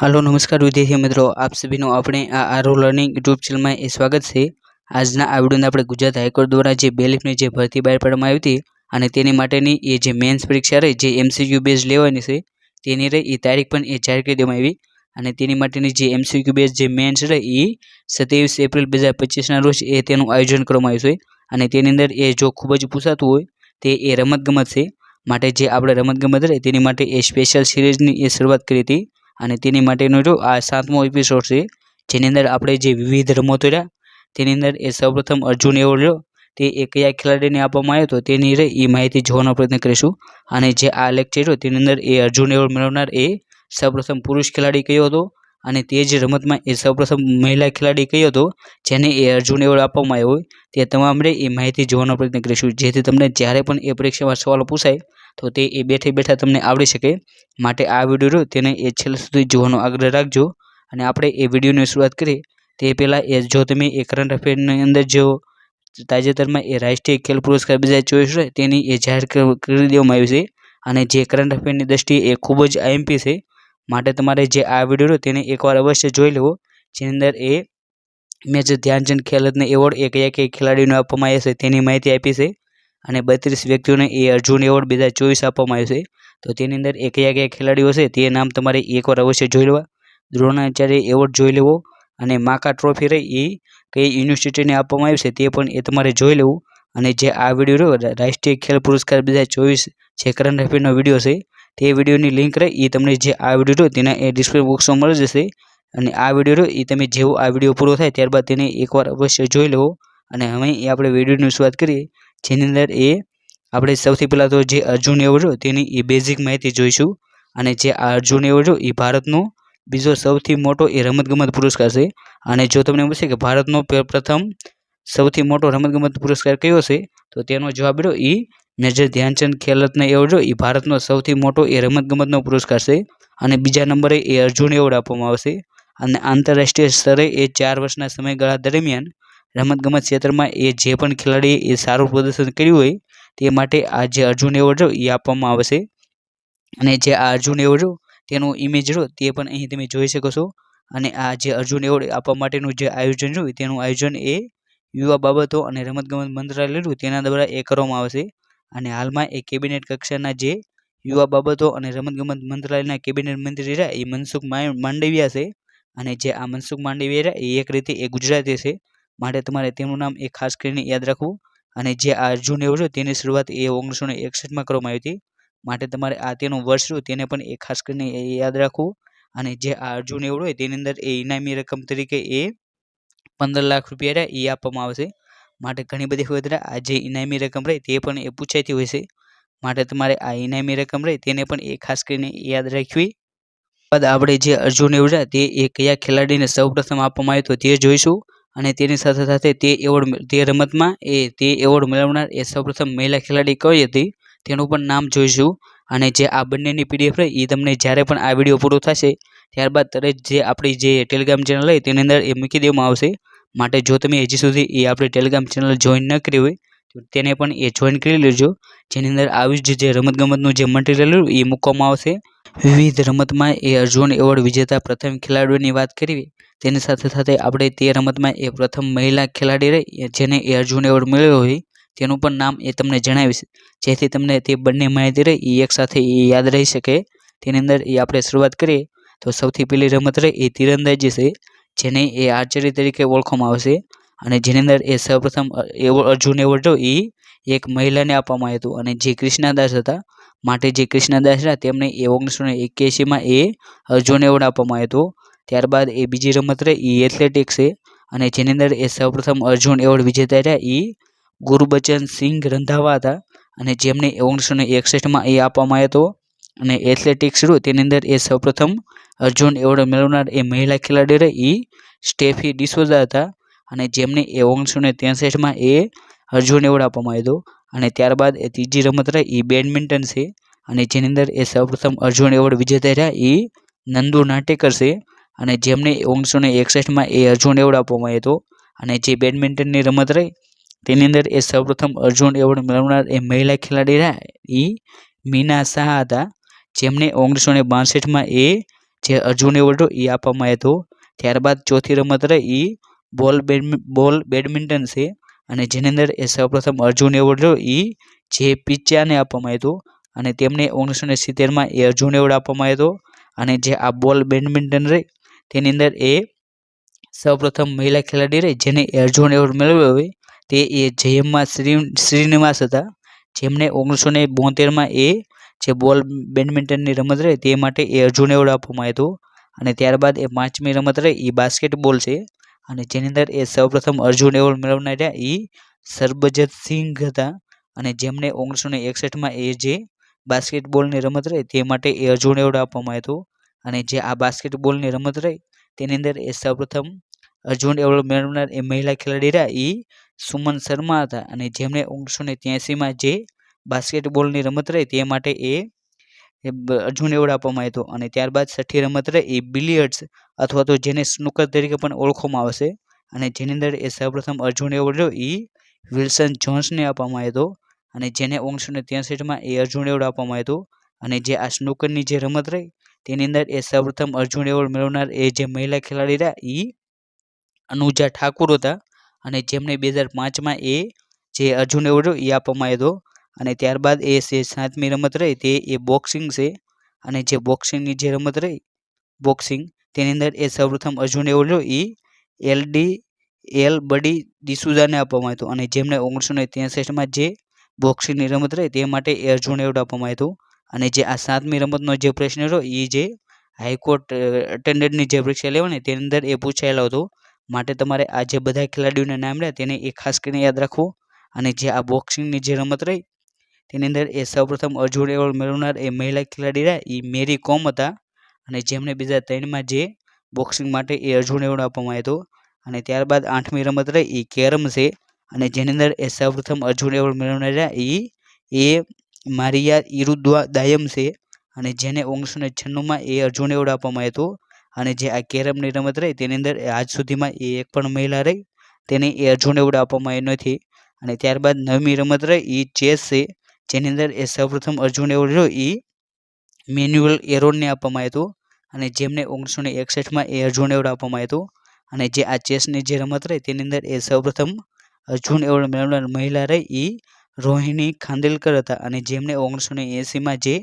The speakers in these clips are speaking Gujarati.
હાલો, નમસ્કાર વિદ્યાર્થી મિત્રો. આપ સભીનું આપણે આ આરો લર્નિંગ યુટ્યુબ ચેનલમાં એ સ્વાગત છે. આજના આ વિડીયોને આપણે ગુજરાત હાઈકોર્ટ દ્વારા જે બેલીફની જે ભરતી બહાર પાડવામાં આવી હતી અને તેની માટેની એ જે મેન્સ પરીક્ષા રહી, જે એમસીક્યુ બેઝ લેવાની છે, તેની રહી, એ તારીખ પણ એ જાહેર કરી દેવામાં આવી. અને તેની માટેની જે એમસીક્યુ બેઝ જે મેન્સ રહી એ સત્યાવીસ એપ્રિલ બે હજાર પચીસના રોજ એ તેનું આયોજન કરવામાં આવ્યું છે. અને તેની અંદર એ જો ખૂબ જ પૂછાતું હોય, તે એ રમતગમત છે. માટે જે આપણે રમતગમત રહે, તેની માટે એ સ્પેશિયલ સિરીઝની એ શરૂઆત કરી હતી. અને તેની માટેનો જો આ સાતમો એપિસોડ છે, જેની અંદર આપણે જે વિવિધ રમતો રહ્યા, તેની અંદર એ સૌપ્રથમ અર્જુન એવોર્ડ રહ્યો, તે એ કયા ખેલાડીને આપવામાં આવ્યો હતો તેની રે એ માહિતી જોવાનો પ્રયત્ન કરીશું. અને જે આ લેક્ચર રહ્યો તેની અંદર એ અર્જુન એવોર્ડ મેળવનાર એ સૌપ્રથમ પુરુષ ખેલાડી કયો હતો અને તે જ રમતમાં એ સૌપ્રથમ મહિલા ખેલાડી કયો હતો, જેને એ અર્જુન એવોર્ડ આપવામાં આવ્યો હોય, તે તમામ રે એ માહિતી જોવાનો પ્રયત્ન કરીશું. જેથી તમને જ્યારે પણ એ પરીક્ષામાં સવાલો પૂછાય તો તે એ બેઠે બેઠા તમને આવડી શકે. માટે આ વીડિયો તેને એ છેલ્લે સુધી જોવાનો આગ્રહ રાખજો. અને આપણે એ વિડીયોની શરૂઆત કરીએ. તે પહેલાં એ જો તમે એ કરંટ અફેરની અંદર જો તાજેતરમાં એ રાષ્ટ્રીય ખેલ પુરસ્કાર બે હજાર ચોવીસ તેની એ જાહેર કરી દેવામાં આવી છે. અને જે કરંટ અફેરની દ્રષ્ટિએ એ ખૂબ જ આઈએમપી છે. માટે તમારે જે આ વીડિયો તેને એકવાર અવશ્ય જોઈ લેવો. જેની અંદર એ મેજર ધ્યાનચંદ ખેલરત્ન એવોર્ડ એ કયા કયા ખેલાડીઓને આપવામાં આવ્યા છે તેની માહિતી આપી છે. અને બત્રીસ વ્યક્તિઓને એ અર્જુન એવોર્ડ બે હજાર ચોવીસ આપવામાં આવ્યો છે. તો તેની અંદર એ કયા કયા ખેલાડીઓ છે તે નામ તમારે એકવાર અવશ્ય જોઈ લેવા. દ્રોણાચાર્ય એવોર્ડ જોઈ લેવો અને માકા ટ્રોફી રહી એ કઈ યુનિવર્સિટીને આપવામાં આવી છે તે પણ એ તમારે જોઈ લેવું. અને જે આ વીડિયો રહ્યો રાષ્ટ્રીય ખેલ પુરસ્કાર બે હજાર ચોવીસ જે કરંટ અફેરનો વીડિયો છે, તે વિડીયોની લિંક રહી એ તમને જે આ વીડિયો રહ્યો તેના એ ડિસ્ક્રિપ્શન બોક્સમાં મળી જશે. અને આ વીડિયો એ તમે જેવો આ વીડિયો પૂરો થાય ત્યારબાદ તેને એકવાર અવશ્ય જોઈ લેવો. અને હવે એ આપણે વિડીયોની શરૂઆત કરીએ. જેની અંદર એ આપણે સૌથી પહેલાં તો જે અર્જુન એવોર્ડ તેની એ બેઝિક માહિતી જોઈશું. અને જે આ અર્જુન એવોર્ડ એ ભારતનો બીજો સૌથી મોટો એ રમતગમત પુરસ્કાર છે. અને જો તમને પૂછે કે ભારતનો પ્રથમ સૌથી મોટો રમતગમત પુરસ્કાર કયો છે, તો તેનો જવાબ રહ્યો એ મેજર ધ્યાનચંદ ખેલરત્ન એવોર્ડ જો એ ભારતનો સૌથી મોટો એ રમતગમતનો પુરસ્કાર છે. અને બીજા નંબરે એ અર્જુન એવોર્ડ આપવામાં આવશે. અને આંતરરાષ્ટ્રીય સ્તરે એ ચાર વર્ષના સમયગાળા દરમિયાન રમતગમત ક્ષેત્રમાં એ જે પણ ખેલાડીએ એ સારું પ્રદર્શન કર્યું હોય, તે માટે આ જે અર્જુન એવોર્ડ એ આપવામાં આવશે. અને જે આ અર્જુન એવોર્ડ, તેનો ઇમેજ રહ્યો તે પણ અહીં તમે જોઈ શકો છો. અને આ જે અર્જુન એવોર્ડ આપવા માટેનું જે આયોજન રહ્યું તેનું આયોજન એ યુવા બાબતો અને રમતગમત મંત્રાલય રહ્યું તેના દ્વારા એ કરવામાં આવશે. અને હાલમાં એ કેબિનેટ કક્ષાના જે યુવા બાબતો અને રમતગમત મંત્રાલયના કેબિનેટ મંત્રી રહ્યા, એ મનસુખ માંડવિયા છે. અને જે આ મનસુખ માંડવિયા રહ્યા, એ એક રીતે એ ગુજરાતી છે. માટે તમારે તેમનું નામ એ ખાસ કરીને યાદ રાખવું. અને જે આ અર્જુન એવું તેની શરૂઆત એ ઓગણીસો ને એકસઠમાં કરવામાં આવી હતી. માટે તમારે આ તેનું વર્ષ રહ્યું તેને પણ એ ખાસ કરીને યાદ રાખવું. અને જે આ અર્જુન એવોર્ડ હોય તેની અંદર એ ઇનામી રકમ તરીકે એ પંદર લાખ રૂપિયા રહે એ આપવામાં આવશે. માટે ઘણી બધી વખત આ જે ઇનામી રકમ રહે તે પણ એ પૂછાતી હોય છે. માટે તમારે આ ઇનામી રકમ રહે તેને પણ એ ખાસ કરીને યાદ રાખવી. બાદ આપણે જે અર્જુન એવોર્ડ તે એ કયા ખેલાડીને સૌપ્રથમ આપવામાં આવ્યો હતો તે જોઈશું. અને તેની સાથે સાથે તે એવોર્ડ તે રમતમાં એ, તે એવોર્ડ મેળવનાર એ સૌપ્રથમ મહિલા ખેલાડી કઈ હતી? તેનું પણ નામ જોઈશું. અને જે આ બંનેની પીડીએફ રહી એ તમને જ્યારે પણ આ વીડિયો પૂરો થશે, ત્યારબાદ તરત જે આપણી જે ટેલિગ્રામ ચેનલ હોય, તેની અંદર એ મૂકી દેવામાં આવશે. માટે જો તમે હજી સુધી એ આપણી ટેલિગ્રામ ચેનલ જોઈન ન કરી હોય, તો તેને પણ એ જોઈન કરી લેજો. જેની અંદર આવી જ જે રમતગમતનું જે મટીરિયલ એ મૂકવામાં આવશે. વિવિધ રમતમાં એ અર્જુન એવોર્ડ વિજેતા પ્રથમ ખેલાડીઓની વાત કરીએ તેની સાથે સાથે આપણે તે રમતમાં એ પ્રથમ મહિલા ખેલાડી રહી, જેને એ અર્જુન એવોર્ડ મળ્યો હોય, તેનું પણ નામ એ તમને જણાવીશ. જેથી તમને તે બંને માહિતી રહી એ એકસાથે એ યાદ રહી શકે. તેની અંદર એ આપણે શરૂઆત કરીએ, તો સૌથી પહેલી રમત રહી એ તીરંદાજી છે, જેને એ આર્ચરી તરીકે ઓળખવામાં આવશે. અને જેની અંદર એ સૌપ્રથમ એવો, અર્જુન એવોર્ડ એ એક મહિલાને આપવામાં આવ્યું હતું અને જે કૃષ્ણદાસ હતા, માટે જે કૃષ્ણદાસ હતા, તેમને એ ઓગણીસો ને એક્યાસીમાં એ અર્જુન એવોર્ડ આપવામાં આવ્યો હતો. ત્યારબાદ એ બીજી રમત રહી એ એથ્લેટિક્સ છે અને જેની અંદર એ સૌપ્રથમ અર્જુન એવોર્ડ વિજેતા રહ્યા એ ગુરુબચન સિંઘ રંધાવા હતા. અને જેમને ઓગણીસો ને એકસઠમાં એ આપવામાં આવ્યો હતો. અને એથ્લેટિક્સ રહ્યું તેની અંદર એ સૌપ્રથમ અર્જુન એવોર્ડ મેળવનાર એ મહિલા ખેલાડી રહી એ સ્ટેફી ડિસોઝા હતા. અને જેમને એ ઓગણીસો ને ત્રેસઠમાં એ અર્જુન એવોર્ડ આપવામાં આવ્યો હતો. અને ત્યારબાદ એ ત્રીજી રમત રહી એ બેડમિન્ટન છે. અને જેની અંદર એ સૌપ્રથમ અર્જુન એવોર્ડ વિજેતા રહ્યા એ નંદુ નાટેકર છે. અને જેમને ઓગણીસો ને એકસઠમાં એ અર્જુન એવોર્ડ આપવામાં આવ્યો હતો. અને જે બેડમિન્ટનની રમત રહી, તેની અંદર એ સૌપ્રથમ અર્જુન એવોર્ડ મેળવનાર એ મહિલા ખેલાડી રહ્યા એ મીના શાહ હતા. જેમને ઓગણીસો ને બાસઠમાં એ જે અર્જુન એવોર્ડ એ આપવામાં આવ્યો હતો. ત્યારબાદ ચોથી રમત રહી એ બોલ બોલ બેડમિન્ટન છે. અને જેની અંદર એ સૌપ્રથમ અર્જુન એવોર્ડ રહ્યો એ જે પિચ્યાને આપવામાં આવ્યો અને તેમને ઓગણીસો ને સિત્તેરમાં એ અર્જુન એવોર્ડ આપવામાં આવ્યો અને જે આ બોલ બેડમિન્ટન રહી, તેની અંદર એ સૌપ્રથમ મહિલા ખેલાડી રહી, જેને અર્જુન એવોર્ડ મેળવ્યો હોય તે એ જયમ્મા શ્રી, શ્રીનિવાસ હતા. જેમને ઓગણીસો ને બોતેરમાં એ જે બોલ બેડમિન્ટનની રમત રહી, તે માટે એ અર્જુન એવોર્ડ આપવામાં આવ્યો અને ત્યારબાદ એ પાંચમી રમત રહી એ બાસ્કેટબોલ છે. અને જેની અંદર એ સૌપ્રથમ અર્જુન એવોર્ડ મેળવનારા એ સરબજત સિંઘ હતા. અને જેમને ઓગણીસો ને એકસઠમાં એ જે બાસ્કેટબોલની રમત રહી તે માટે એ અર્જુન એવોર્ડ આપવામાં આવ્યો હતો. અને જે આ બાસ્કેટબોલની રમત રહી તેની અંદર એ સૌપ્રથમ અર્જુન એવોર્ડ મેળવનાર એ મહિલા ખેલાડી રહ્યા એ સુમન શર્મા હતા. અને જેમણે ઓગણીસો ને ત્યાસીમાં જે બાસ્કેટબોલની રમત રહી તે માટે એ અર્જુન એવોર્ડ આપવામાં આવ્યો હતો અને ત્યારબાદ છઠ્ઠી રમત રહી એ બિલિયર્ડ્સ, અથવા તો જેને સ્નૂકર તરીકે પણ ઓળખવામાં આવશે. અને જેની અંદર એ સૌપ્રથમ અર્જુન એવોર્ડ રહ્યો એ વિલ્સન જોન્સને આપવામાં આવ્યો હતો અને જેને ઓગણીસો ને ત્યાંસઠમાં એ અર્જુન એવોર્ડ આપવામાં આવ્યો હતો અને જે આ સ્નૂકરની જે રમત રહી તેની અંદર એ સૌપ્રથમ અર્જુન એવોર્ડ મેળવનાર એ જે મહિલા ખેલાડી રહ્યા એ અનુજા ઠાકુર હતા. અને જેમને બે હજાર પાંચમાં એ જે અર્જુન એવોર્ડ એ આપવામાં આવ્યો હતો અને ત્યારબાદ એ છે સાતમી રમત રહી તે એ બોક્સિંગ છે. અને જે બોક્સિંગની જે રમત રહી બોક્સિંગ તેની અંદર એ સૌપ્રથમ અર્જુન એવોર્ડ એ એલડી એલ બડી ડિસુઝાને આપવામાં આવ્યો અને જેમણે ઓગણીસો ને ત્રેસઠમાં જે બોક્સિંગની રમત રહી તે માટે એ અર્જુન એવોર્ડ આપવામાં આવ્યો અને જે આ સાતમી રમતનો જે પ્રશ્ન રહ્યો એ જે હાઈકોર્ટ અટેન્ડન્ટની જે પરીક્ષા લેવાની તેની અંદર એ પૂછાયેલો હતો, માટે તમારે આ જે બધા ખેલાડીઓના નામ રહ્યા, તેને એ ખાસ કરીને યાદ રાખવું. અને જે આ બોક્સિંગની જે રમત રહી તેની અંદર એ સૌપ્રથમ અર્જુન એવોર્ડ મેળવનાર એ મહિલા ખેલાડી રહ્યા એ મેરી કોમ હતા. અને જેમને બીજા ત્રણમાં જે બોક્સિંગ માટે એ અર્જુન એવોર્ડ આપવામાં આવ્યો હતો. અને ત્યારબાદ આઠમી રમત રહી એ કેરમ છે. અને જેની અંદર એ સૌપ્રથમ અર્જુન એવોર્ડ મેળવનાર રહ્યા એ એ મારિયા ઇરુદ્વા દાયમ છે. અને જેને ઓગણીસો ને છન્નુંમાં એ અર્જુન એવોર્ડ આપવામાં આવ્યો અને જે આ કેરમની રમત રહી, તેની અંદર આજ સુધીમાં એ એક પણ મહિલા રહી, તેને એ અર્જુન એવોર્ડ આપવામાં આવ્યો નથી. અને ત્યારબાદ નવમી રમત રહી એ ચેસ છે. જેની અંદર એ સૌપ્રથમ અર્જુન એવોર્ડ રહ્યો એ મેન્યુઅલ એરોનને આપવામાં આવ્યો અને જેમને ઓગણીસો ને એકસઠમાં એ અર્જુન એવોર્ડ આપવામાં આવ્યો અને જે આ ચેસની જે રમત રહી તેની અંદર એ સૌપ્રથમ અર્જુન એવોર્ડ મેળવનાર મહિલા રહી એ રોહિણી ખાંદેલકર હતા અને જેમને ઓગણીસો ને એંસીમાં જે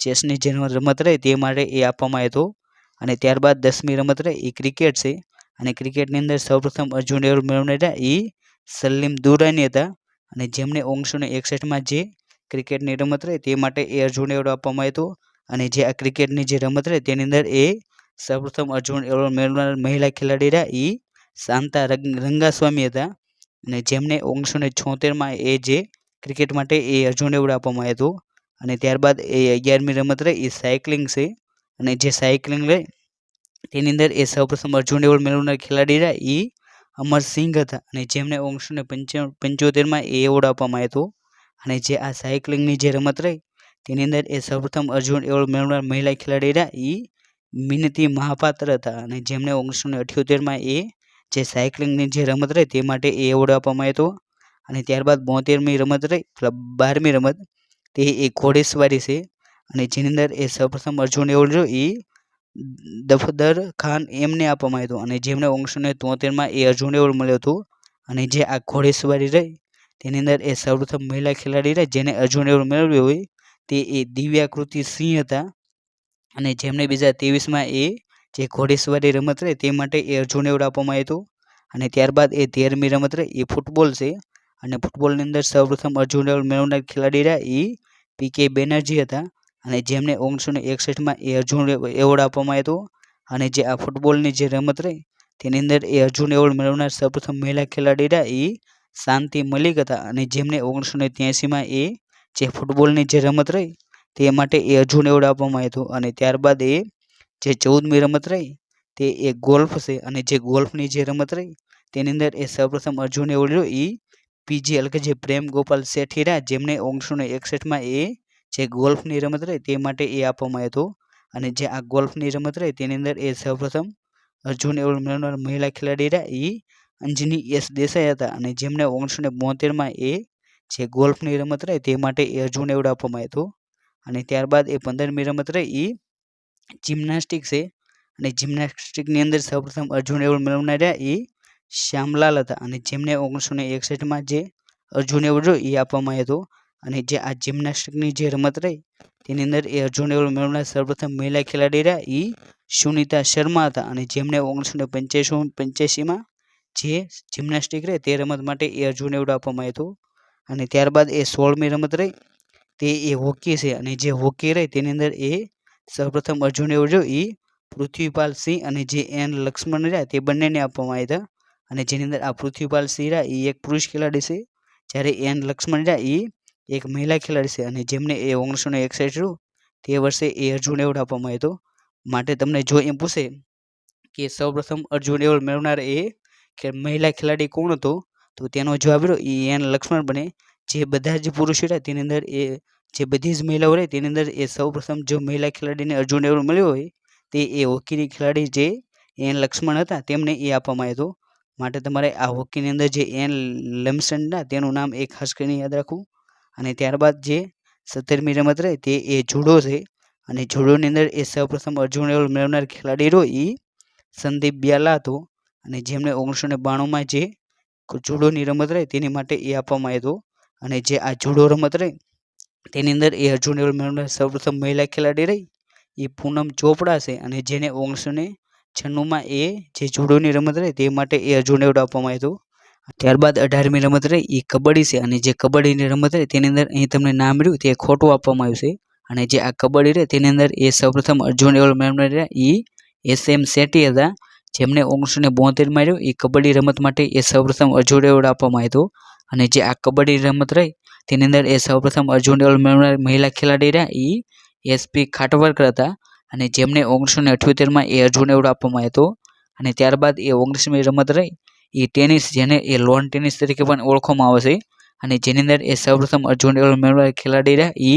ચેસની જે રમત રહી તે માટે એ આપવામાં આવ્યો અને ત્યારબાદ દસમી રમત રહી એ ક્રિકેટ છે અને ક્રિકેટની અંદર સૌપ્રથમ અર્જુન એવોર્ડ મેળવનારા એ સલીમ દુરાની હતા અને જેમને ઓગણીસો ને એકસઠમાં જે ક્રિકેટની રમત રહે તે માટે એ અર્જુન એવોર્ડ આપવામાં આવ્યો અને જે આ ક્રિકેટની જે રમત રહે તેની અંદર એ સૌપ્રથમ અર્જુન એવોર્ડ મેળવનાર મહિલા ખેલાડી રહ્યા. એ શાંતા રંગાસ્વામી હતા. અને જેમને ઓગણીસો ને છોતેરમાં એ જે ક્રિકેટ માટે એ અર્જુન એવોર્ડ આપવામાં આવ્યો અને ત્યારબાદ એ અગિયારમી રમત રહે એ સાયકલિંગ છે. અને જે સાયકલિંગ રહે તેની અંદર એ સૌપ્રથમ અર્જુન એવોર્ડ મેળવનાર ખેલાડી રહ્યા. એ અમરસિંહ હતા. અને જેમને ઓગણીસો ને પંચોતેરમાં એ એવોર્ડ આપવામાં આવ્યો અને જે આ સાયકલિંગની જે રમત રહી, તેની અંદર એ સૌપ્રથમ અર્જુન એવોર્ડ મેળવનાર મહિલા ખેલાડી રહ્યા એ મિનતી મહાપાત્ર હતા. અને જેમને ઓગણીસો ને અઠ્યોતેરમાં એ જે સાયકલિંગની જે રમત રહી, તે માટે એ એવોર્ડ આપવામાં આવ્યો અને ત્યારબાદ બોતેરમી રમત રહી બારમી રમત, તે એ ઘોડેસવારી છે. અને જેની અંદર એ સૌપ્રથમ અર્જુન એવોર્ડ રહ્યો એ દફદર ખાન એમને આપવામાં આવ્યો અને જેમને ઓગણીસો ને તોતેરમાં એ અર્જુન એવોર્ડ મળ્યો હતો. અને જે આ ઘોડેસવારી રહી તેની અંદર એ સૌપ્રથમ મહિલા ખેલાડી રહી જેને અર્જુન એવોર્ડ મેળવ્યો હોય, તે એ દિવ્યાકૃતિ સિંહ હતા. અને જેમને બીજા ત્રેવીસમાં એ જે ઘોડેસવારી રમત રહે તે માટે એ અર્જુન એવોર્ડ આપવામાં આવ્યો હતો. અને ત્યારબાદ એ તેરમી રમત રહે, એ ફૂટબોલ છે. અને ફૂટબોલની અંદર સૌપ્રથમ અર્જુન એવોર્ડ મેળવનાર ખેલાડી રહ્યા એ પી કે બેનર્જી હતા. અને જેમને ઓગણીસો ને એકસઠમાં એ અર્જુન એવોર્ડ આપવામાં આવ્યો હતો. અને જે આ ફૂટબોલની જે રમત રહી, તેની અંદર એ અર્જુન એવોર્ડ મેળવનાર સૌપ્રથમ મહિલા ખેલાડી રહ્યા એ શાંતિ મલિક હતા અને જેમને ઓગણીસો ને ત્યાસીમાં એ જે ફૂટબોલની જે રમત રહી, તે માટે એ અર્જુન એવોર્ડ આપવામાં આવ્યો હતો. અને ત્યારબાદ એ જે ચૌદમી રમત રહી, તે એ ગોલ્ફ છે. અને જે ગોલ્ફની જે રમત રહી, તેની અંદર એ સૌપ્રથમ અર્જુન એવોર્ડ રહ્યો એ પીજી એટલે કે જે પ્રેમ ગોપાલ રહ્યા જેમને ઓગણીસો ને એકસઠમાં એ જે ગોલ્ફની રમત રહી, તે માટે એ આપવામાં આવ્યો હતો. અને જે આ ગોલ્ફની રમત રહી, તેની અંદર એ સૌપ્રથમ અર્જુન એવોર્ડ મેળવનાર મહિલા ખેલાડી રહ્યા એ અંજની એસ દેસાઈ હતા અને જેમને ઓગણીસો ને બોતેરમાં એ જે ગોલ્ફની રમત રહી તે માટે એ અર્જુન એવોર્ડ આપવામાં આવ્યો અને ત્યારબાદ એ પંદરમી રમત રહી એ જિમ્નાસ્ટિક છે અને જિમ્નાસ્ટિકની અંદર સૌપ્રથમ અર્જુન એવોર્ડ મેળવનાર એ શ્યામલાલ હતા અને જેમને ઓગણીસો ને એકસઠમાં જે અર્જુન એવોર્ડ એ આપવામાં આવ્યો અને જે આ જિમ્નાસ્ટિકની જે રમત રહી તેની અંદર એ અર્જુન એવોર્ડ મેળવનાર સૌપ્રથમ મહિલા ખેલાડી રહ્યા એ સુનિતા શર્મા હતા અને જેમને ઓગણીસો ને પંચ્યાસી પંચ્યાસીમાં જે જિમ્નાસ્ટિક રહે તે રમત માટે એ અર્જુન એવોર્ડ આપવામાં આવ્યો હતો. અને ત્યારબાદ એ સોળમી રમત રહી, તે એ હોકી છે. અને જે હોકી રહી તેની અંદર એ સૌપ્રથમ અર્જુન એવોર્ડ જો એ પૃથ્વીપાલ સિંહ અને જે એન લક્ષ્મણ રહ્યા તે બંનેને આપવામાં આવ્યા હતા. અને જેની અંદર આ પૃથ્વીપાલ સિંહ રહ્યા એ એક પુરુષ ખેલાડી છે. જ્યારે એન લક્ષ્મણ રહ્યા એ એક મહિલા ખેલાડી છે. અને જેમને એ ઓગણીસો ને એકસઠ તે વર્ષે એ અર્જુન એવોર્ડ આપવામાં આવ્યો હતો. માટે તમને જો એમ પૂછે કે સૌપ્રથમ અર્જુન એવોર્ડ મેળવનાર એ કે મહિલા ખેલાડી કોણ હતો? તો તેનો જવાબ રહ્યો એ એન લક્ષ્મણ બને. જે બધા જ પુરુષો રહ્યા, તેની અંદર એ, જે બધી જ મહિલાઓ રહી, તેની અંદર એ સૌપ્રથમ જો મહિલા ખેલાડીને અર્જુન એવોર્ડ મળ્યો હોય, તે એ હોકીની ખેલાડી જે એન લક્ષ્મણ હતા, તેમને એ આપવામાં આવ્યો હતો. માટે તમારે આ હોકીની અંદર જે એન લેમસન હતા તેનું નામ એ ખાસ કરીને યાદ રાખવું. અને ત્યારબાદ જે સત્તરમી રમત રહે, તે એ જુડો છે. અને જુડોની અંદર એ સૌપ્રથમ અર્જુન એવોર્ડ મેળવનાર ખેલાડી રહ્યો એ સંદીપ બ્યાલા હતો. અને જેમણે ઓગણીસો ને બાણુંમાં જે જુડોની રમત રહી તેની માટે એ આપવામાં આવ્યો અને જે આ જુડો રમત રહી તેની અંદર એ અર્જુન એવોર્ડ મેળવનાર સૌપ્રથમ મહિલા ખેલાડી રહી. એ પૂનમ ચોપડા છે અને જેને ઓગણીસો ને છન્નુંમાં એ જે જુડોની રમત રહી તે માટે એ અર્જુન એવોર્ડ આપવામાં આવ્યો ત્યારબાદ અઢારમી રમત રહી એ કબડ્ડી છે અને જે કબડ્ડીની રમત રહી તેની અંદર અહીં તમને નામ રહ્યું તે ખોટું આપવામાં આવ્યું છે. અને જે આ કબડ્ડી રહે તેની અંદર એ સૌપ્રથમ અર્જુન એવોર્ડ મેળવનાર એ એસ એમ શેટ્ટી હતા. જેમને ઓગણીસો ને બોતેરમાં રહ્યું એ કબડ્ડી રમત માટે એ સૌપ્રથમ અર્જુન એવોર્ડ આપવામાં આવ્યો અને જે આ કબડ્ડી રમત રહી, તેની અંદર એ સૌપ્રથમ અર્જુન એવોર્ડ મેળવનાર મહિલા ખેલાડી રહ્યા એ એસપી ખાટવરકર હતા. અને જેમને ઓગણીસો ને અઠ્યોતેરમાં એ અર્જુન એવોર્ડ આપવામાં આવ્યો અને ત્યારબાદ એ ઓગણીસમી રમત રહી એ ટેનિસ, જેને એ લોન ટેનિસ તરીકે પણ ઓળખવામાં આવે છે. અને જેની અંદર એ સૌપ્રથમ અર્જુન એવોર્ડ મેળવનાર ખેલાડી રહ્યા એ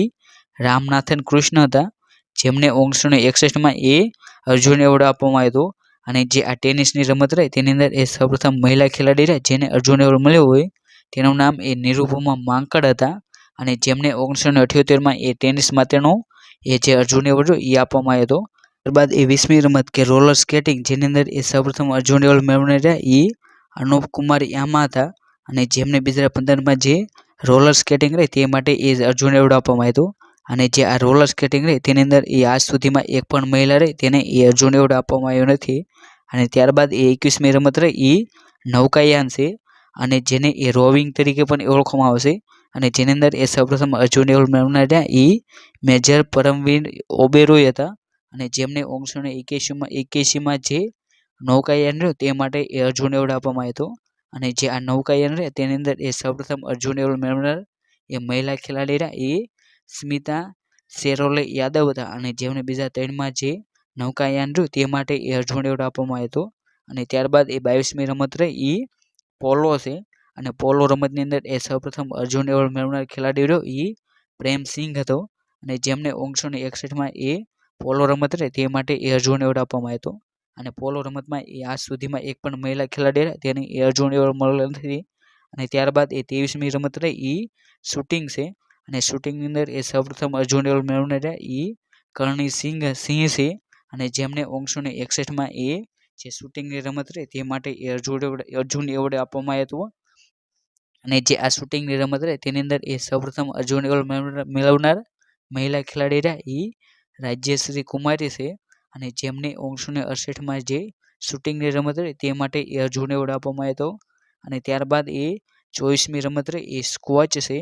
રામનાથન કૃષ્ણ હતા. જેમને ઓગણીસો ને એકસઠમાં એ અર્જુન એવોર્ડ આપવામાં આવ્યો હતો. અને જે આ ટેનિસની રમત રહી તેની અંદર એ સૌપ્રથમ મહિલા ખેલાડી રહે જેને અર્જુન એવોર્ડ મળ્યો હોય. તેનું નામ એ નિરૂપમા માંકડ હતા અને જેમને ઓગણીસો ને અઠ્યોતેરમાં એ ટેનિસ માટેનો એ જે અર્જુન એવોર્ડ એ આપવામાં આવ્યો હતો. ત્યારબાદ એ વીસમી રમત કે રોલર સ્કેટિંગ જેની અંદર એ સૌપ્રથમ અર્જુન એવોર્ડ મેળવનાર એ અનુપ કુમાર યામા હતા અને જેમને બે હજાર પંદરમાં જે રોલર સ્કેટિંગ રહી તે માટે એ અર્જુન એવોર્ડ આપવામાં આવ્યો હતો. અને જે આ રોલર સ્કેટિંગ રહી તેની અંદર એ આજ સુધીમાં એક પણ મહિલા રહી તેને એ અર્જુન એવોર્ડ આપવામાં આવ્યો નથી. અને ત્યારબાદ એ એકવીસમી રમત રહી એ નૌકાયાન છે. અને જેને એ રોવિંગ તરીકે પણ ઓળખવામાં આવશે. અને જેની અંદર એ સૌપ્રથમ અર્જુન એવોર્ડ મેળવનાર એ મેજર પરમવીર ઓબેરોય હતા. અને જેમને ઓગણીસો ને એક્યાસીમાં એક્યાસીમાં જે નૌકાયાન રહ્યો, તે માટે એ અર્જુન એવોર્ડ આપવામાં આવ્યો હતો. અને જે આ નૌકાયાન રહે તેની અંદર એ સૌપ્રથમ અર્જુન એવોર્ડ મેળવનાર એ મહિલા ખેલાડી રહ્યા એ સ્મિતા, શેરોલે, યાદવ હતા અને જેમને બીજા ત્રણમાં જે નૌકાયાન રહ્યું તે માટે એ અર્જુન એવોર્ડ આપવામાં આવ્યો હતો. અને ત્યારબાદ એ બાવીસમી રમત રહી. એ પોલો છે અને પોલો રમતની અંદર એ સૌપ્રથમ અર્જુન એવોર્ડ મેળવનાર ખેલાડી રહ્યો. એ પ્રેમસિંહ હતો અને જેમને ઓગણીસો ને એકસઠમાં એ પોલો રમત રહે તે માટે એ અર્જુન એવોર્ડ આપવામાં આવ્યો હતો. અને પોલો રમતમાં એ આજ સુધીમાં એક પણ મહિલા ખેલાડી રહ્યા તેને એ અર્જુન એવોર્ડ મળેલો નથી. અને ત્યારબાદ એ ત્રેવીસમી રમત રહી. એ શૂટિંગ છે અને શૂટિંગની અંદર એ સૌપ્રથમ અર્જુન એવોર્ડ મેળવનાર એ કરણી સિંહ સિંહ છે. અને જેમને ઓગણીસો ને એકસઠમાં એ જે શૂટિંગની રમત રહી તે માટે એ અર્જુન એવોર્ડ અર્જુન એવોર્ડ આપવામાં આવ્યો હતો. અને જે આ શૂટિંગની રમત રહી તેની અંદર એ સૌપ્રથમ અર્જુન એવોર્ડ મેળવનાર મહિલા ખેલાડી રહ્યા. એ રાજ્યશ્રી કુમારી છે. અને જેમને ઓગણીસો ને અડસઠમાં જે શૂટિંગની રમત રહી તે માટે એ અર્જુન એવોર્ડ આપવામાં આવ્યો હતો. અને ત્યારબાદ એ ચોવીસમી રમત રહી એ સ્કોચ છે.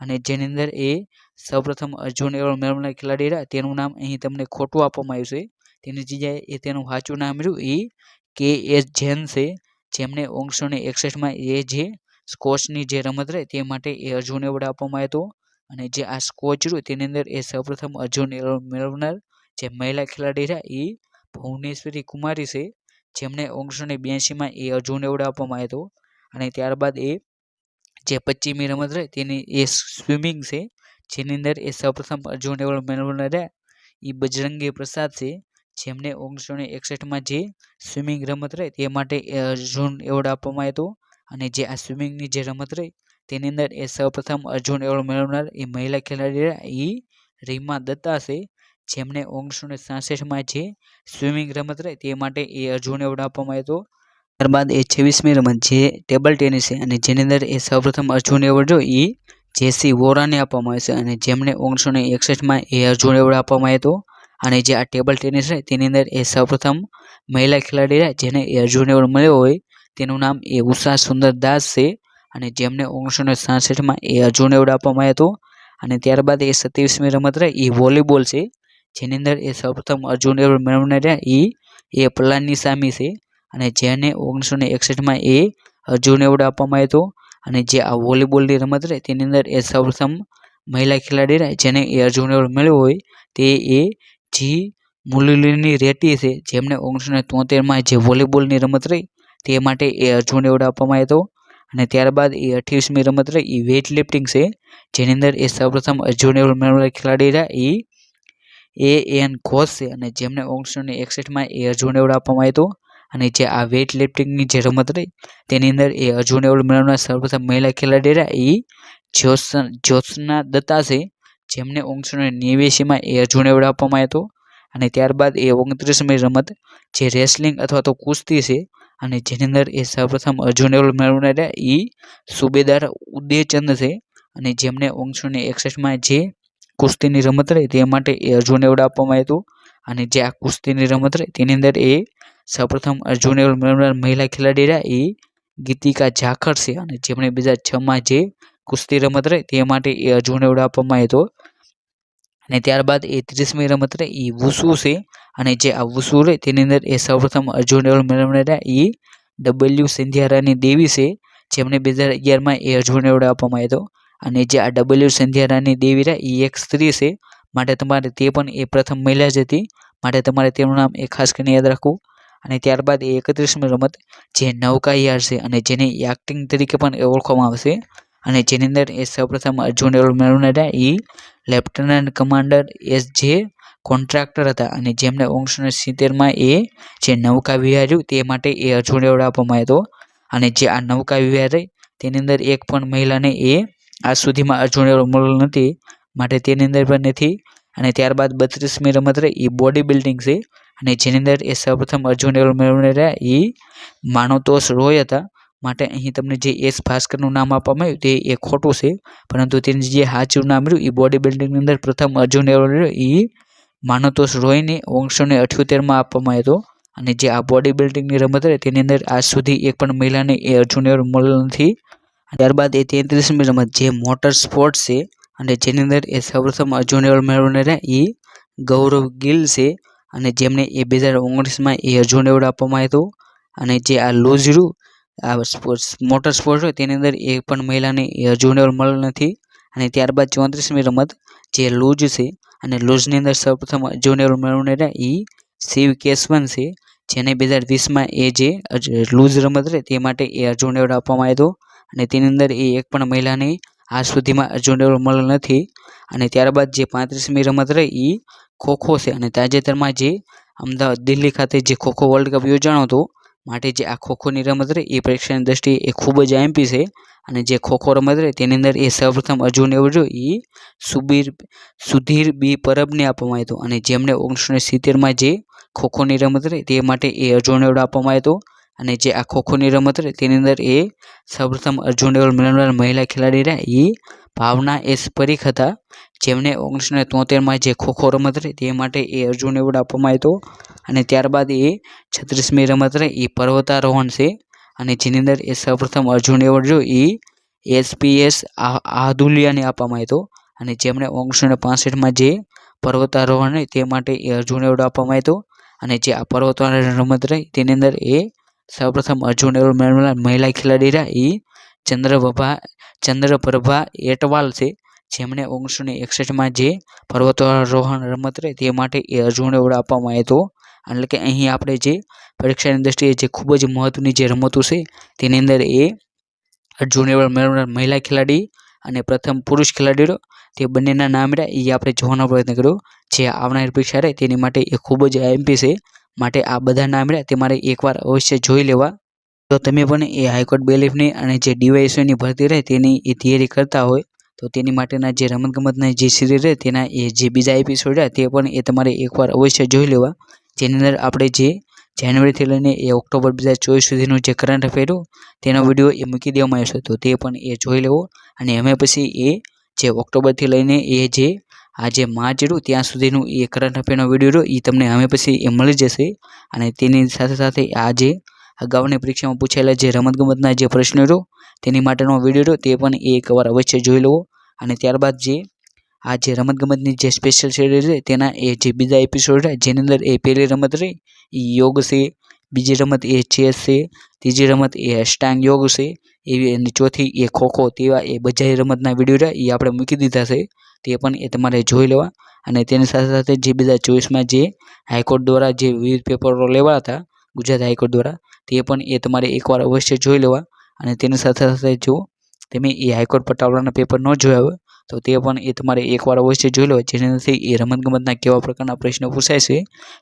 અને જેની અંદર એ સૌપ્રથમ અર્જુન એવોર્ડ મેળવનાર ખેલાડી રહ્યા, તેનું નામ અહીં તમને ખોટું આપવામાં આવ્યું છે. તેની જગ્યાએ એ તેનું સાચું નામ રહ્યું એ કે એસ જૈન છે, જેમને ઓગણીસો ને એકસઠમાં એ જે સ્કોચની જે રમત રહે, તે માટે એ અર્જુન એવોર્ડ આપવામાં આવ્યો હતો. અને જે આ સ્કોચ રહ્યું, તેની અંદર એ સૌપ્રથમ અર્જુન એવોર્ડ મેળવનાર જે મહિલા ખેલાડી રહ્યા એ ભુવનેશ્વરી કુમારી છે, જેમને ઓગણીસો ને બ્યાસીમાં એ અર્જુન એવોર્ડ આપવામાં આવ્યો હતો. અને ત્યારબાદ એ જે પશ્ચિમી રમત રહે તેની એ સ્વિમિંગ છે, જેની અંદર એ સૌપ્રથમ અર્જુન એવોર્ડ મેળવનાર એ બજરંગી પ્રસાદ છે, જેમને ઓગણીસો ને એકસઠમાં જે સ્વિમિંગ રમત રહે તે માટે એ અર્જુન એવોર્ડ આપવામાં આવ્યો અને જે આ સ્વિમિંગની જે રમત રહી તેની અંદર એ સૌપ્રથમ અર્જુન એવોર્ડ મેળવનાર એ મહિલા ખેલાડી એ રીમા દત્તા છે, જેમને ઓગણીસો ને સાસઠમાં જે સ્વિમિંગ રમત રહે તે માટે એ અર્જુન એવોર્ડ આપવામાં આવ્યો ત્યારબાદ એ છવ્વીસમી રમત જે ટેબલ ટેનિસ છે અને જેની અંદર એ સૌપ્રથમ અર્જુન એવોર્ડ જો એ જેસી વોરાને આપવામાં આવે છે અને જેમને ઓગણીસો ને એકસઠમાં એ અર્જુન એવોર્ડ આપવામાં આવ્યો હતો અને જે આ ટેબલ ટેનિસ છે તેની અંદર એ સૌપ્રથમ મહિલા ખેલાડી રહ્યા જેને એ અર્જુન એવોર્ડ મળ્યો હોય તેનું નામ એ ઉષા સુંદર દાસ છે અને જેમને ઓગણીસો ને સાસઠમાં એ અર્જુન એવોર્ડ આપવામાં આવ્યો હતો અને ત્યારબાદ એ સત્યાવીસમી રમત રહે એ વોલીબોલ છે જેની અંદર એ સૌપ્રથમ અર્જુન એવોર્ડ મેળવનાર એ એ પલાની સામી છે અને જેને ઓગણીસો ને એકસઠમાં એ અર્જુન એવોર્ડ આપવામાં આવ્યો હતો. અને જે આ વોલીબોલની રમત રહે, તેની અંદર એ સૌપ્રથમ મહિલા ખેલાડી રહે, જેને એ અર્જુન એવોર્ડ મળ્યો હોય, તે એ જી મુલુલીની રેટી છે, જેમને ઓગણીસો ને તોતેરમાં જે વોલીબોલની રમત રહી, તે માટે એ અર્જુન એવોર્ડ આપવામાં આવ્યો હતો. અને ત્યારબાદ એ અઠ્યાવીસમી રમત રહી, એ વેઇટ લિફ્ટિંગ છે, જેની અંદર એ સૌપ્રથમ અર્જુન એવોર્ડ મેળવેલા ખેલાડી રહ્યા એ એ એન ઘોષ છે. અને જેમને ઓગણીસો ને એકસઠમાં એ અર્જુન એવોર્ડ આપવામાં આવ્યો હતો. અને જે આ વેઇટ લિફ્ટિંગની જે રમત રહી તેની અંદર એ અર્જુન એવોર્ડ મેળવનાર સૌપ્રથમ મહિલા ખેલાડી રહ્યા. એ જ્યોત્સના જ્યોત્સના દત્તા છે, જેમને ઓગણીસો ને નેવ્યાસીમાં એ અર્જુન એવોર્ડ આપવામાં આવ્યો હતો. અને ત્યારબાદ એ ઓગણત્રીસમી રમત, જે રેસલિંગ અથવા તો કુસ્તી છે, અને જેની અંદર એ સૌપ્રથમ અર્જુન એવોર્ડ મેળવનાર એ સુબેદાર ઉદયચંદ છે, અને જેમને ઓગણીસો ને એકસઠમાં જે કુસ્તીની રમત રહી, તે માટે એ અર્જુન એવોર્ડ આપવામાં આવ્યો હતો. અને જે આ કુસ્તીની રમત રહી, તેની અંદર એ સૌપ્રથમ અર્જુન એવોર્ડ મેળવનાર મહિલા ખેલાડી રહ્યા. એ ગીતિકા જાખર છે અને જેમણે બે હજાર છમાં જે કુસ્તી રમત રહી તે માટે એ અર્જુન એવોર્ડ આપવામાં આવ્યો અને ત્યારબાદ એ ત્રીસમી રમત રહે એ વુસુ છે અને જે આ વુસુ રહે તેની અંદર એ સૌપ્રથમ અર્જુન એવોર્ડ મેળવનારા એ ડબલ્યુ સિંધિયારાની દેવી છે જેમને બે હજાર અગિયારમાં એ અર્જુન એવોર્ડ આપવામાં આવ્યો અને જે આ ડબલ્યુ સિંધિયારાની દેવી રહે એ એક સ્ત્રી છે. માટે તમારે તે પણ એ પ્રથમ મહિલા જ હતી. માટે તમારે તેનું નામ એ ખાસ કરીને યાદ રાખવું. અને ત્યારબાદ એ એકત્રીસમી રમત જે નૌકાયાર છે અને જેને યાક્ટિંગ તરીકે પણ ઓળખવામાં આવશે અને જેની અંદર એ સૌપ્રથમ અર્જુન એવોર્ડ મેળવનારા એ lieutenant commander S J Contractor હતા અને જેમને ઓગણીસો સિત્તેરમાં એ જે નૌકા વિહાર્યું તે માટે એ અર્જુન એવોર્ડ આપવામાં આવ્યો અને જે આ નૌકા વિહાર તેની અંદર એક પણ મહિલાને એ આજ સુધીમાં અર્જુન એવોર્ડ મળેલો નથી. માટે તેની અંદર પણ નથી. અને ત્યારબાદ બત્રીસમી રમત રહી એ બોડી બિલ્ડિંગ છે. અને જેની અંદર એ સૌપ્રથમ અર્જુન એવોર્ડ રહ્યા એ માનવતોષ રોય હતા. માટે અહીં તમને જે એસ ભાસ્કરનું નામ આપવામાં આવ્યું તે એ ખોટું છે. પરંતુ તેનું જે સાચું નામ રહ્યું એ બોડી બિલ્ડિંગની અંદર પ્રથમ અર્જુન એવોર્ડ રહ્યો એ માનવતોષ રોયને ઓગણીસો ને અઠ્યોતેરમાં આપવામાં આવ્યો હતો. અને જે આ બોડી બિલ્ડિંગની રમત રહે, તેની અંદર આજ સુધી એક પણ મહિલાને એ અર્જુન એવોર્ડ મળેલો નથી. ત્યારબાદ એ તેત્રીસમી રમત, જે મોટર સ્પોર્ટ છે અને જેની અંદર એ સૌપ્રથમ અર્જુન એવોર્ડ મેળવનારા એ ગૌરવ ગિલ છે. અને જેમને એ બે હજાર ઓગણીસમાં એ અર્જુન એવોર્ડ આપવામાં આવ્યો અને જે આ લોઝરું આ સ્પોર્ટ્સ, મોટર સ્પોર્ટ્સ હોય, તેની અંદર એ પણ મહિલાને એ અર્જુન એવોર્ડ મળેલ નથી. અને ત્યારબાદ ચોત્રીસમી રમત, જે લૂઝ છે. અને લૂઝની અંદર સૌપ્રથમ અર્જુન એવોર્ડ મેળવનારા એ શિવ કેશવન છે. જેને બે હજાર વીસમાં એ જે લૂઝ રમત રહે, તે માટે એ અર્જુન એવોર્ડ આપવામાં આવ્યો અને તેની અંદર એ એક પણ મહિલાને આજ સુધીમાં અર્જુન એવોર્ડ મળેલ નથી. અને ત્યારબાદ જે પાંત્રીસમી રમત રહી એ ખોખો છે. અને તાજેતરમાં જે અમદાવાદ દિલ્હી ખાતે જે ખોખો વર્લ્ડ કપ યોજાણો હતો, માટે જે આ ખોખોની રમત રહી એ પ્રેક્ષણની દ્રષ્ટિએ એ ખૂબ જ આઈએમપી છે. અને જે ખોખો રમત રહી, તેની અંદર એ સૌપ્રથમ અર્જુન એવોર્ડ એ સુબીર, સુધીર બી પરબને આપવામાં આવ્યો હતો. અને જેમણે ઓગણીસો સિત્તેરમાં જે ખોખોની રમત રહી, તે માટે એ અર્જુન એવોર્ડ આપવામાં આવ્યો હતો. અને જે આ ખોખોની રમત રહી, તેની અંદર એ સૌપ્રથમ અર્જુન એવોર્ડ મેળવનાર મહિલા ખેલાડી રહ્યા. એ ભાવના એસ પરીખ હતા. જેમને ઓગણીસો ને તોતેરમાં જે ખોખો રમત રહી, તે માટે એ અર્જુન એવોર્ડ આપવામાં આવ્યો અને ત્યારબાદ એ છત્રીસમી રમત રહી એ પર્વતારોહણ છે. અને જેની અંદર એ સૌપ્રથમ અર્જુન એવોર્ડ જો એ એસપીએસ આહદુલિયાને આપવામાં આવ્યો અને જેમણે ઓગણીસો ને પાસઠમાં જે પર્વતારોહણ રહી, તે માટે એ અર્જુન એવોર્ડ આપવામાં આવ્યો અને જે આ પર્વતારોહણ રમત રહી, તેની અંદર એ સૌપ્રથમ અર્જુન એવોર્ડ મેળવનાર મહિલા ખેલાડી રહ્યા. એ ચંદ્રપ્રભા ચંદ્રપ્રભા એટવાલ છે. જેમણે ઓગણીસો ને એકસઠમાં જે પર્વતારોહણ રમત રહી તે માટે એ અર્જુન એવોર્ડ આપવામાં આવ્યો હતો. એટલે કે અહીં આપણે જે પરીક્ષાની દ્રષ્ટિએ જે ખૂબ જ મહત્ત્વની જે રમતો છે, તેની અંદર એ અર્જુન એવોર્ડ મેળવનાર મહિલા ખેલાડી અને પ્રથમ પુરુષ ખેલાડીઓ તે બંનેના નામ રહ્યા. એ આપણે જોવાનો પ્રયત્ન કર્યો. જે આવનારી પરીક્ષા રહે તેની માટે એ ખૂબ જ એમપી છે. માટે આ બધા નામ રહ્યા તે મારે એકવાર અવશ્ય જોઈ લેવા. તો તમે પણ એ હાઈકોર્ટ બેલીફની અને જે ડીવાયએસઓની ભરતી રહે, તેની એ તૈયારી કરતા હોય, તો તેની માટેના જે રમતગમતના જે સિરીઝ રહે, તેના એ જે બીજા એપિસોડ રહ્યા, તે પણ એ તમારે એકવાર અવશ્ય જોઈ લેવા. જેની અંદર આપણે જે જાન્યુઆરીથી લઈને એ ઓક્ટોબર બે હજાર ચોવીસ સુધીનું જે કરંટ અફેર તેનો વીડિયો એ મૂકી દેવામાં આવ્યો છે, તો તે પણ એ જોઈ લેવો. અને અમે પછી એ જે ઓક્ટોબરથી લઈને એ જે આ જે માર્ચ રહ્યું ત્યાં સુધીનું એ કરંટ અફેરનો વીડિયો રહ્યો એ તમને હવે પછી એ મળી જશે. અને તેની સાથે સાથે આ જે અગાઉની પરીક્ષામાં પૂછાયેલા જે રમતગમતના જે પ્રશ્નો રહ્યો તેની માટેનો વીડિયો રહ્યો તે પણ એ એકવાર અવશ્ય જોઈ લો અને ત્યારબાદ જે આ જે રમતગમતની જે સ્પેશિયલ સિરીઝ છે, તેના એ જે બીજા એપિસોડ છે, જેની અંદર એ પહેલી રમત રહી એ યોગ છે. બીજી રમત એ ચેસ છે. ત્રીજી રમત એ અષ્ટાંગ યોગ છે. એવી અને ચોથી એ ખોખો તેવા એ બધા રમતના વીડિયો રહ્યા એ આપણે મૂકી દીધા છે. તે પણ એ તમારે જોઈ લેવા. અને તેની સાથે સાથે જે બીજા ચોવીસમાં જે હાઈકોર્ટ દ્વારા જે વિવિધ પેપરો લેવા હતા, ગુજરાત હાઈકોર્ટ દ્વારા, તે પણ એ તમારે એકવાર અવશ્ય જોઈ લેવા. અને તેની સાથે સાથે જો તમે એ હાઈકોર્ટ પટાવડાના પેપર ન જોયા હોય, તો તે પણ એ તમારે એકવાર અવશ્ય જોઈ લેવા. જેનાથી એ રમતગમતના કેવા પ્રકારના પ્રશ્નો પૂછાય છે,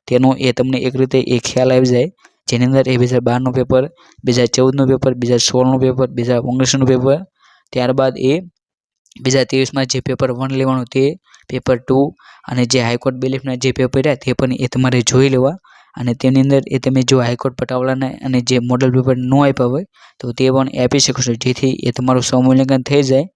તેનો એ તમને એક રીતે એ ખ્યાલ આવી જાય. જેની અંદર એ બે હજાર બારનું પેપર બે હજાર ચૌદનું પેપર બે હજાર સોળનું પેપર બે હજાર ઓગણીસનું પેપર ત્યારબાદ એ બે હજાર ત્રેવીસમાં જે પેપર વન લેવાનું તે પેપર ટુ અને જે હાઈકોર્ટ બિલીફના જે પેપર રહ્યા તે પણ એ તમારે જોઈ લેવા. અને તેની અંદર એ તમે જો હાઈકોર્ટ પટાવાળાને અને જે મોડલ પેપર ન આપ્યા હોય, તો તે પણ આપી શકશો જેથી એ તમારું સ્વમૂલ્યાંકન થઈ જાય.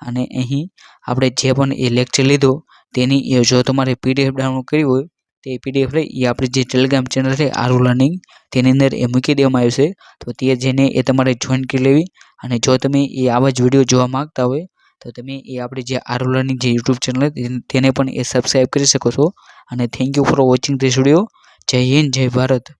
અને અહીં આપણે જે પણ એ લેક્ચર લીધો, તેની એ જો તમારે પીડીએફ ડાઉનલોડ કરવી હોય, તે પીડીએફ રહી એ આપણી જે ટેલિગ્રામ ચેનલ છે આરુ લર્નિંગ તેની અંદર એ મૂકી દેવામાં આવ્યું છે. તો તે જેને એ તમારે જોઈન કરી લેવી. અને જો તમે એ આવા જ વીડિયો જોવા માગતા હોય તો તમે એ આપણી જે આરોલાની જે યુટ્યુબ ચેનલ તેને પણ એ સબસ્ક્રાઈબ કરી શકો છો. અને thank you for watching this video Jai Hind, Jai Bharat.